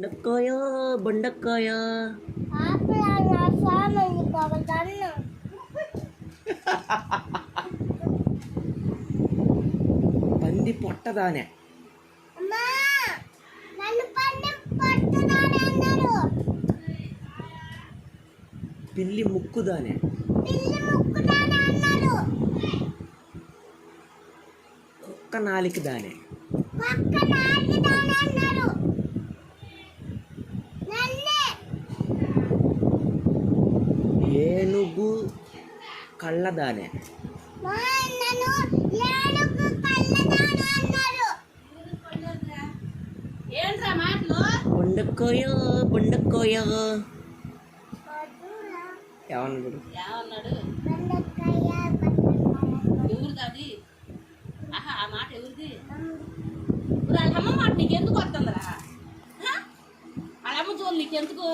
ബണ്ടക്കായ ബണ്ടക്കായ പന്തി പൊട്ടതാനെ పిల్లి ముక్కుదానే కుక్క నాలికి దానే ఏడుగు కళ్ళదానే పండుకోయో పండుకోయో ఏమన్నాడు ఎవరిది ఆహా ఆ మాట ఎవరిది వాళ్ళమ్మ మాట నీకెందుకు వస్తుందిరా వాళ్ళమ్మ చూడు నీకెందుకు